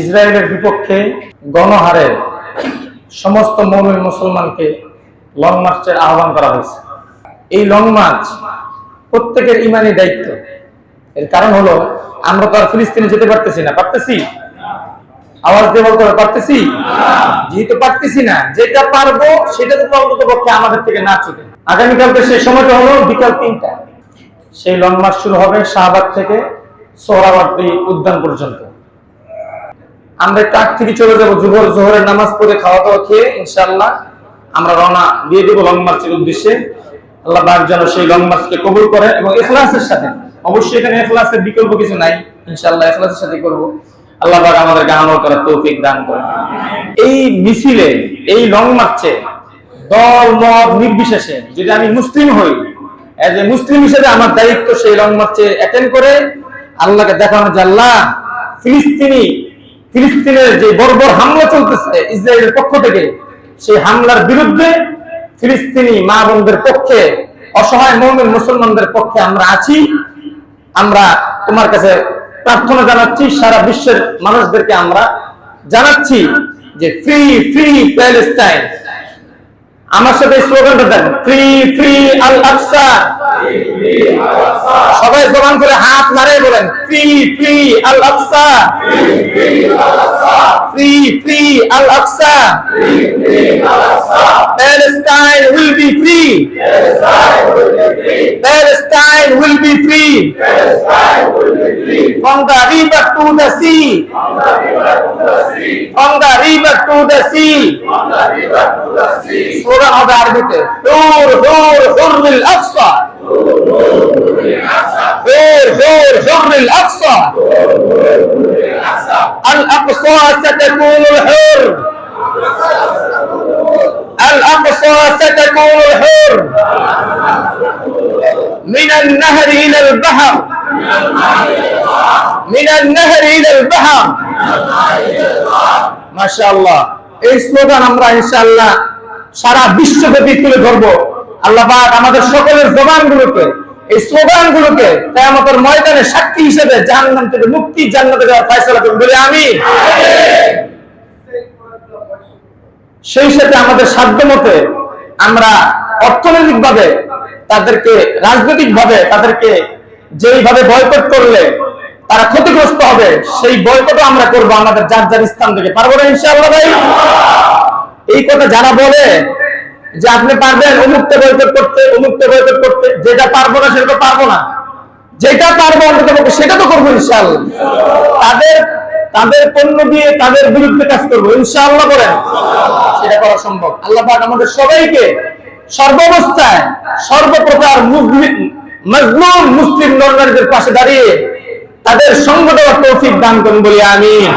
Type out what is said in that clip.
ইসরায়েলের বিপক্ষে গণহারে সমস্ত মৌমিন মুসলমানকে লং মার্চের আহ্বান করা হয়েছে। এই লং মার্চ প্রত্যেকের ইমানি দায়িত্ব। এর কারণ হলো, আমরা তো আর ফিলিস্তিনে যেতে পারতেছি না, পারতেছি? আওয়াজ দিয়ে বলতে পারতেছি? যেহেতু পারতেছি না, যেটা পারব সেটা তো অন্তত পক্ষে আমাদের থেকে না চলে আগামীকালকে সেই সময়টা হলো বিকাল তিনটা। সেই লং মার্চ শুরু হবে শাহবাগ থেকে সোহরাবাদী উদ্যান পর্যন্ত। আমরা আগ থেকে চলে যাব, জুহর, জোহরের নামাজ পড়ে খাওয়া দাওয়া খেয়ে ইনশাআল্লাহ আমরা রওনা দিয়ে দেবো লং মার্চের উদ্দেশ্যে। আল্লাহ পাক যেন সেই লং মার্চকে কবুল করে এবং এখলাসের সাথে, অবশ্যই এখানে এখলাসের বিকল্প কিছু নাই, ইনশাআল্লাহ এখলাসের সাথে করব। আল্লাহ পাক আমাদেরকে আমল করার তৌফিক দান করে এই মিছিলে, এই লং মার্চে দল, মত নির্বিশেষে যদি আমি মুসলিম হই এজ এ মুসলিম হিসেবে আমার দায়িত্ব সেই লং মার্চে অ্যাটেন্ড করে আল্লাহকে দেখানো যে আল্লাহ ফিলিস্তিনি ফিলিস্তিনের যে বর্বর হামলা চলতেছে, ইসরায়েলের পক্ষ থেকে, সেই হামলার বিরুদ্ধে ফিলিস্তিনি মা বোনদের পক্ষে, অসহায় মৌমিন মুসলমানদের পক্ষে আমরা আছি। আমরা তোমার কাছে প্রার্থনা জানাচ্ছি, সারা বিশ্বের মানুষদেরকে আমরা জানাচ্ছি যে ফ্রি ফ্রি প্যালেস্টাইন আমার সাথে স্লোগানটা দেখেন ফ্রি ফ্রি আল আকসা সবাই জবান করে হাত নাড়ে বলেন free free Al Aqsa. Free free Al Aqsa. Palestine will be free. Palestine will be free. from the river to the sea from the river to the sea slogan হবে আরবিতে হুর হুর হুরুল আকসা। হুর হুর হুরুল আকসা الأقصى ستكون الحر الأقصى ستكون الحر من النهر إلى البحر من النهر إلى البحر ما شاء الله এই স্লোগান আমরা ইনশাআল্লাহ সারা বিশ্বব্যাপী তুলে ধরবো আল্লাহ পাক আমাদের সকলের জবানগুলোকে, এই স্লোগানগুলোকে কিয়ামতের ময়দানে সাক্ষী হিসেবে জাহান্নাম থেকে মুক্তি জান্নাতে যাওয়ার ফয়সালা করুন। বলে আমি সেই সাথে আমাদের সাধ্য মতে আমরা অর্থনৈতিক ভাবে তাদেরকে রাজনৈতিক ভাবে তাদেরকে যেইভাবে বয়কট করলে তারা ক্ষতিগ্রস্ত হবে, সেই বয়কটও আমরা করব আমাদের যার যার স্থান থেকে। পারব না ইনশাআল্লাহ ভাই? এই কথা যারা বলে যে আপনি পারবেন অমুকতে বয়কট করতে অমুকতে বয়কট করতে। যেটা পারব না, সেটা পারব না। যেটা পারব অন্তত সেটা তো করব, ইনশাআল্লাহ। তাদের তাদের পণ্য দিয়ে তাদের বিরুদ্ধে কাজ করব, ইনশাআল্লাহ করেন। সেটা করা সম্ভব। আল্লাহ আমাদের সবাইকে সর্বাবস্থায় সর্বপ্রকার মজলুম মুসলিম নরনারীদের পাশে দাঁড়িয়ে তাদের দেওয়ার তৌফিক দান করুন বলি, আমিন।